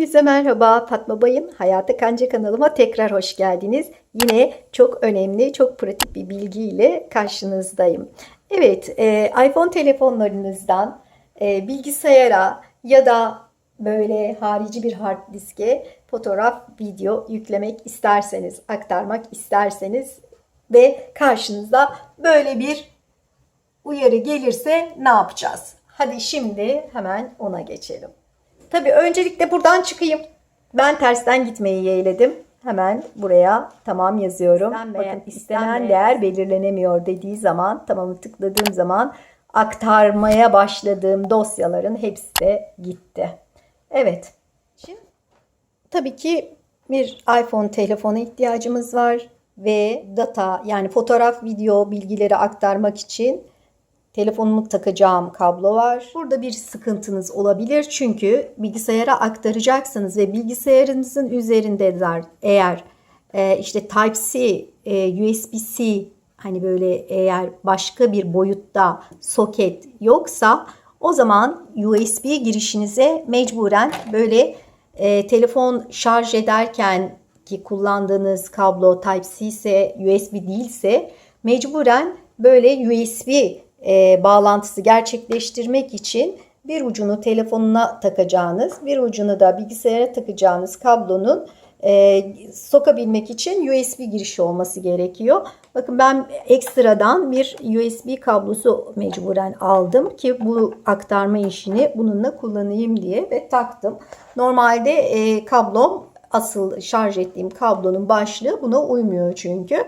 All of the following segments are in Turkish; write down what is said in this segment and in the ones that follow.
Hepinize merhaba. Fatma Bay'ın Hayata Kanca kanalıma tekrar hoş geldiniz. Yine çok önemli, çok pratik bir bilgiyle karşınızdayım. Evet, e, iPhone telefonlarınızdan e, bilgisayara ya da böyle harici bir hard diske fotoğraf, video yüklemek isterseniz, aktarmak isterseniz ve karşınızda böyle bir uyarı gelirse ne yapacağız? Hadi şimdi hemen ona geçelim. Tabii öncelikle buradan çıkayım. Ben tersten gitmeyi yeğledim. Hemen buraya tamam yazıyorum. İstenmeyen, Bakın istenen istenmeyen. değer belirlenemiyor dediği zaman tamamı tıkladığım zaman aktarmaya başladığım dosyaların hepsi de gitti. Evet. Şimdi tabii ki bir iPhone telefonu ihtiyacımız var ve data yani fotoğraf, video bilgileri aktarmak için telefonumu takacağım kablo var. Burada bir sıkıntınız olabilir çünkü bilgisayara aktaracaksınız ve bilgisayarınızın üzerinde de eğer e, işte Type-C, e, USB-C hani böyle eğer başka bir boyutta soket yoksa o zaman USB girişinize mecburen böyle e, telefon şarj ederken ki kullandığınız kablo Type-C ise USB değilse mecburen böyle USB e, bağlantısı gerçekleştirmek için bir ucunu telefonuna takacağınız, bir ucunu da bilgisayara takacağınız kablonun e, sokabilmek için USB girişi olması gerekiyor. Bakın ben ekstradan bir USB kablosu mecburen aldım ki bu aktarma işini bununla kullanayım diye ve taktım. Normalde e, kablom asıl şarj ettiğim kablonun başlığı buna uymuyor çünkü.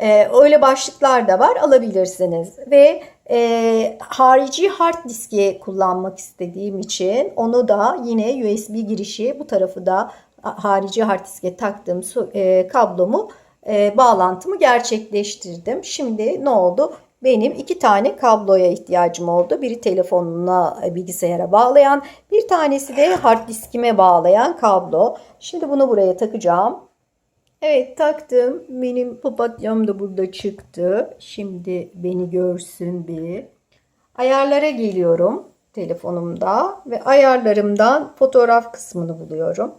Ee, öyle başlıklar da var alabilirsiniz ve e, harici hard diski kullanmak istediğim için onu da yine USB girişi bu tarafı da harici hard diske taktığım su- e, kablomu e, bağlantımı gerçekleştirdim. Şimdi ne oldu? Benim iki tane kabloya ihtiyacım oldu. Biri telefonuna, e, bilgisayara bağlayan, bir tanesi de hard diskime bağlayan kablo. Şimdi bunu buraya takacağım. Evet taktım. Benim papatyam da burada çıktı. Şimdi beni görsün bir. Ayarlara geliyorum telefonumda ve ayarlarımdan fotoğraf kısmını buluyorum.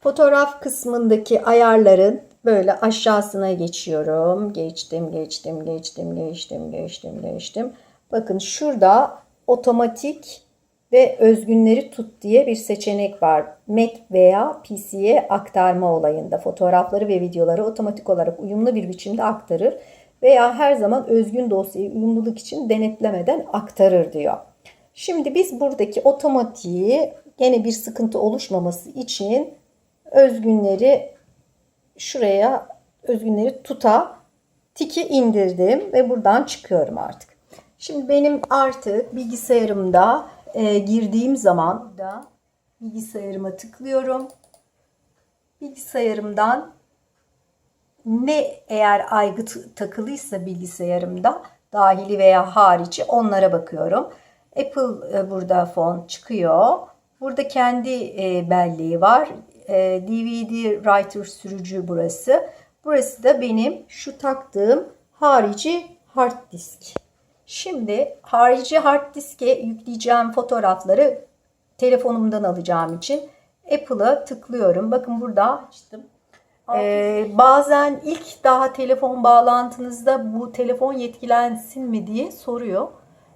Fotoğraf kısmındaki ayarların böyle aşağısına geçiyorum. Geçtim, geçtim, geçtim, geçtim, geçtim, geçtim. Bakın şurada otomatik ve özgünleri tut diye bir seçenek var. Mac veya PC'ye aktarma olayında fotoğrafları ve videoları otomatik olarak uyumlu bir biçimde aktarır veya her zaman özgün dosyayı uyumluluk için denetlemeden aktarır diyor. Şimdi biz buradaki otomatiği gene bir sıkıntı oluşmaması için özgünleri şuraya özgünleri tuta tiki indirdim ve buradan çıkıyorum artık. Şimdi benim artık bilgisayarımda e, girdiğim zaman da bilgisayarıma tıklıyorum. Bilgisayarımdan ne eğer aygıt takılıysa bilgisayarımda dahili veya harici onlara bakıyorum. Apple e, burada fon çıkıyor. Burada kendi e, belleği var. E, DVD Writer sürücü burası. Burası da benim şu taktığım harici hard disk. Şimdi harici hard diske yükleyeceğim fotoğrafları telefonumdan alacağım için Apple'a tıklıyorum. Bakın burada açtım. Ee, bazen ilk daha telefon bağlantınızda bu telefon yetkilensin mi diye soruyor.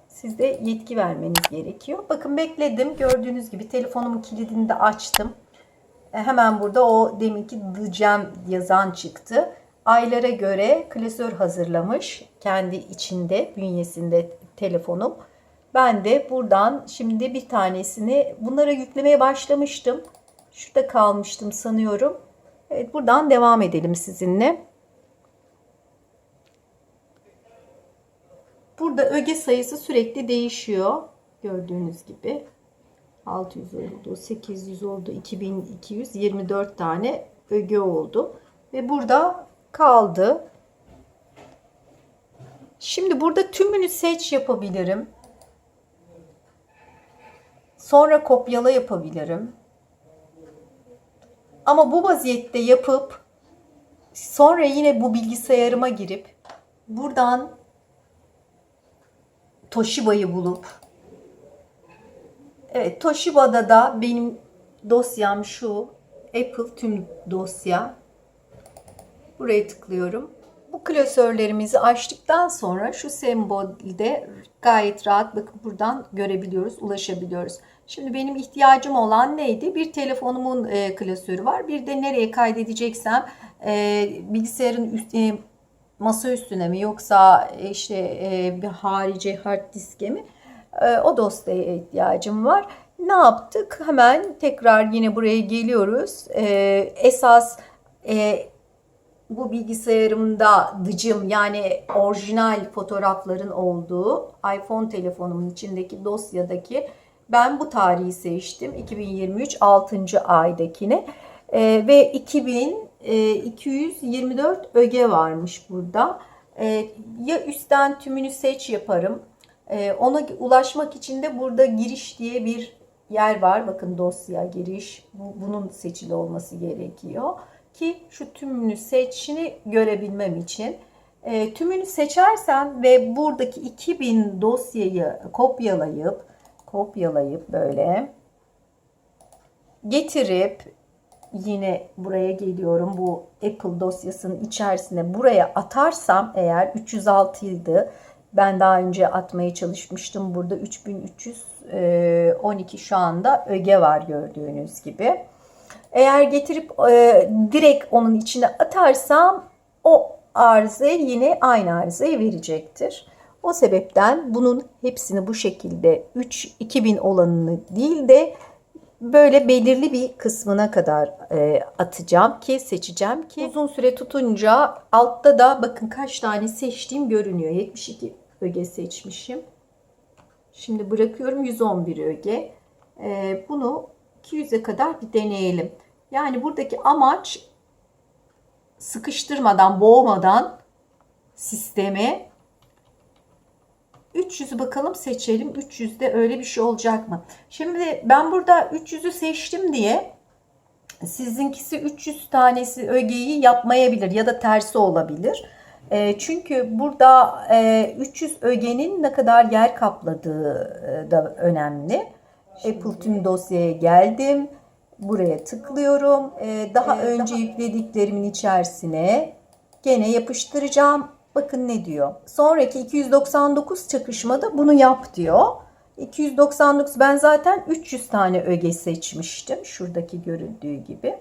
Siz de yetki vermeniz gerekiyor. Bakın bekledim. Gördüğünüz gibi telefonumun kilidini de açtım. E, Hemen burada o deminki The Gem yazan çıktı. Aylara göre klasör hazırlamış. Kendi içinde, bünyesinde telefonum. Ben de buradan şimdi bir tanesini bunlara yüklemeye başlamıştım. Şurada kalmıştım sanıyorum. Evet buradan devam edelim sizinle. Burada öge sayısı sürekli değişiyor. Gördüğünüz gibi. 600 oldu, 800 oldu, 2224 tane öge oldu. Ve burada kaldı. Şimdi burada tümünü seç yapabilirim. Sonra kopyala yapabilirim. Ama bu vaziyette yapıp sonra yine bu bilgisayarıma girip buradan Toshiba'yı bulup Evet Toshiba'da da benim dosyam şu. Apple tüm dosya. Buraya tıklıyorum. Bu klasörlerimizi açtıktan sonra şu sembolde gayet rahat bakın buradan görebiliyoruz, ulaşabiliyoruz. Şimdi benim ihtiyacım olan neydi? Bir telefonumun e, klasörü var. Bir de nereye kaydedeceksem e, bilgisayarın üst, e, masa üstüne mi yoksa e, işte e, bir harici hard diske mi? E, o dosyaya ihtiyacım var. Ne yaptık? Hemen tekrar yine buraya geliyoruz. E, esas e, bu bilgisayarımda dıcım yani orijinal fotoğrafların olduğu iPhone telefonumun içindeki dosyadaki ben bu tarihi seçtim. 2023 6. aydakini e, ve 2224 öge varmış burada. E, ya üstten tümünü seç yaparım. E, ona ulaşmak için de burada giriş diye bir yer var. Bakın dosya giriş. Bu, bunun seçili olması gerekiyor ki şu tümünü seçini görebilmem için. E, tümünü seçersem ve buradaki 2000 dosyayı kopyalayıp kopyalayıp böyle getirip yine buraya geliyorum. Bu Apple dosyasının içerisine buraya atarsam eğer 306 idi. Ben daha önce atmaya çalışmıştım. Burada 3312 şu anda öge var gördüğünüz gibi. Eğer getirip e, direkt onun içine atarsam o arızayı yine aynı arızayı verecektir. O sebepten bunun hepsini bu şekilde 3 2000 olanını değil de böyle belirli bir kısmına kadar e, atacağım ki seçeceğim ki uzun süre tutunca altta da bakın kaç tane seçtiğim görünüyor. 72 öge seçmişim. Şimdi bırakıyorum 111 öge. E, bunu 200'e kadar bir deneyelim. Yani buradaki amaç sıkıştırmadan, boğmadan sisteme 300'ü bakalım seçelim. 300'de öyle bir şey olacak mı? Şimdi ben burada 300'ü seçtim diye sizinkisi 300 tanesi ögeyi yapmayabilir ya da tersi olabilir. E, çünkü burada e, 300 ögenin ne kadar yer kapladığı e, da önemli. Apple tüm dosyaya geldim. Buraya tıklıyorum. Ee, daha ee, önce daha... yüklediklerimin içerisine gene yapıştıracağım. Bakın ne diyor. Sonraki 299 çakışmada bunu yap diyor. 299 ben zaten 300 tane öge seçmiştim. Şuradaki görüldüğü gibi.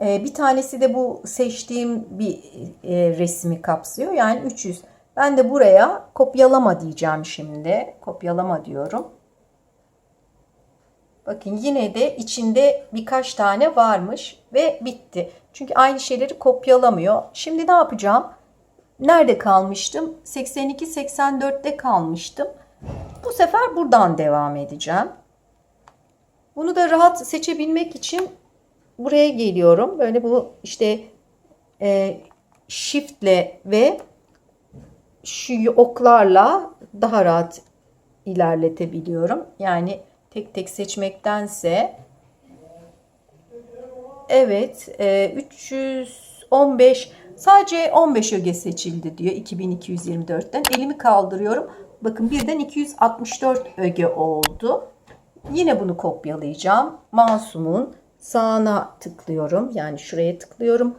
Ee, bir tanesi de bu seçtiğim bir e, resmi kapsıyor. Yani 300. Ben de buraya kopyalama diyeceğim şimdi. Kopyalama diyorum. Bakın yine de içinde birkaç tane varmış ve bitti. Çünkü aynı şeyleri kopyalamıyor. Şimdi ne yapacağım? Nerede kalmıştım? 82-84'te kalmıştım. Bu sefer buradan devam edeceğim. Bunu da rahat seçebilmek için buraya geliyorum. Böyle bu işte e, shiftle ve şu oklarla daha rahat ilerletebiliyorum. Yani tek tek seçmektense evet e, 315 sadece 15 öge seçildi diyor 2224'ten elimi kaldırıyorum. Bakın birden 264 öge oldu. Yine bunu kopyalayacağım. Masumun sağına tıklıyorum. Yani şuraya tıklıyorum.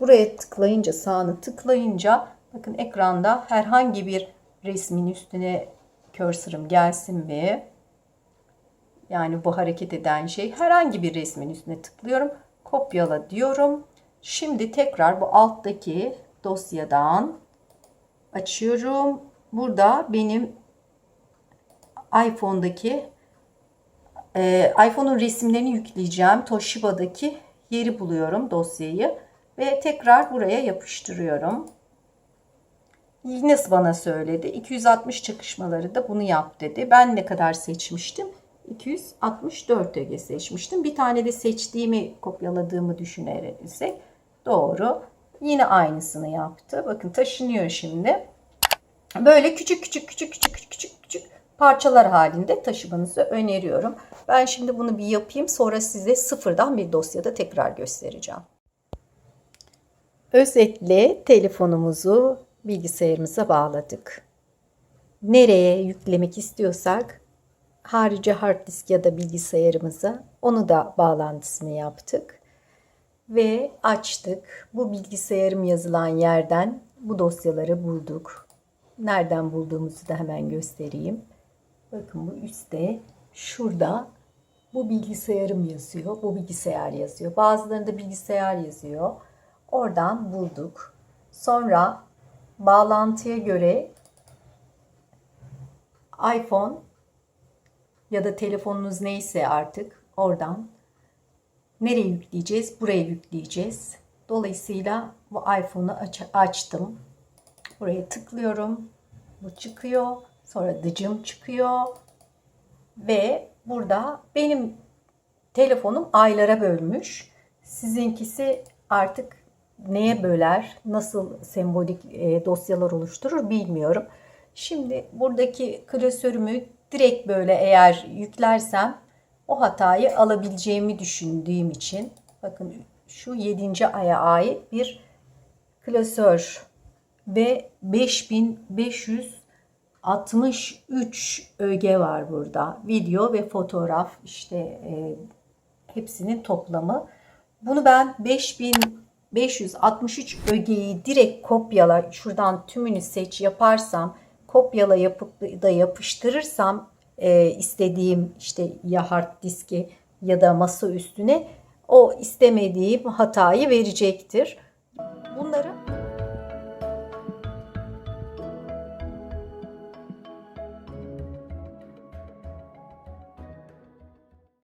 Buraya tıklayınca sağını tıklayınca bakın ekranda herhangi bir resmin üstüne cursor'ım gelsin mi yani bu hareket eden şey herhangi bir resmin üstüne tıklıyorum. Kopyala diyorum. Şimdi tekrar bu alttaki dosyadan açıyorum. Burada benim iPhone'daki e, iPhone'un resimlerini yükleyeceğim. Toshiba'daki yeri buluyorum dosyayı ve tekrar buraya yapıştırıyorum. Yine bana söyledi. 260 çakışmaları da bunu yap dedi. Ben ne kadar seçmiştim? 264 öge seçmiştim. Bir tane de seçtiğimi kopyaladığımı düşünürsek doğru. Yine aynısını yaptı. Bakın taşınıyor şimdi. Böyle küçük küçük küçük küçük küçük küçük parçalar halinde taşımanızı öneriyorum. Ben şimdi bunu bir yapayım. Sonra size sıfırdan bir dosyada tekrar göstereceğim. Özetle telefonumuzu bilgisayarımıza bağladık. Nereye yüklemek istiyorsak harici hard disk ya da bilgisayarımıza. Onu da bağlantısını yaptık. Ve açtık. Bu bilgisayarım yazılan yerden bu dosyaları bulduk. Nereden bulduğumuzu da hemen göstereyim. Bakın bu üstte şurada bu bilgisayarım yazıyor. Bu bilgisayar yazıyor. Bazılarında bilgisayar yazıyor. Oradan bulduk. Sonra bağlantıya göre iPhone ya da telefonunuz neyse artık oradan nereye yükleyeceğiz? Buraya yükleyeceğiz. Dolayısıyla bu iPhone'u aç- açtım. Buraya tıklıyorum. Bu çıkıyor. Sonra dıcım çıkıyor. Ve burada benim telefonum aylara bölmüş. Sizinkisi artık neye böler, nasıl sembolik e, dosyalar oluşturur bilmiyorum. Şimdi buradaki klasörümü direkt böyle eğer yüklersem o hatayı alabileceğimi düşündüğüm için bakın şu 7. aya ait bir klasör ve 5563 öge var burada. Video ve fotoğraf işte e, hepsinin toplamı. Bunu ben 5563 ögeyi direkt kopyala şuradan tümünü seç yaparsam kopyala yapıp da yapıştırırsam e, istediğim işte ya hard diski ya da masa üstüne o istemediğim hatayı verecektir. Bunları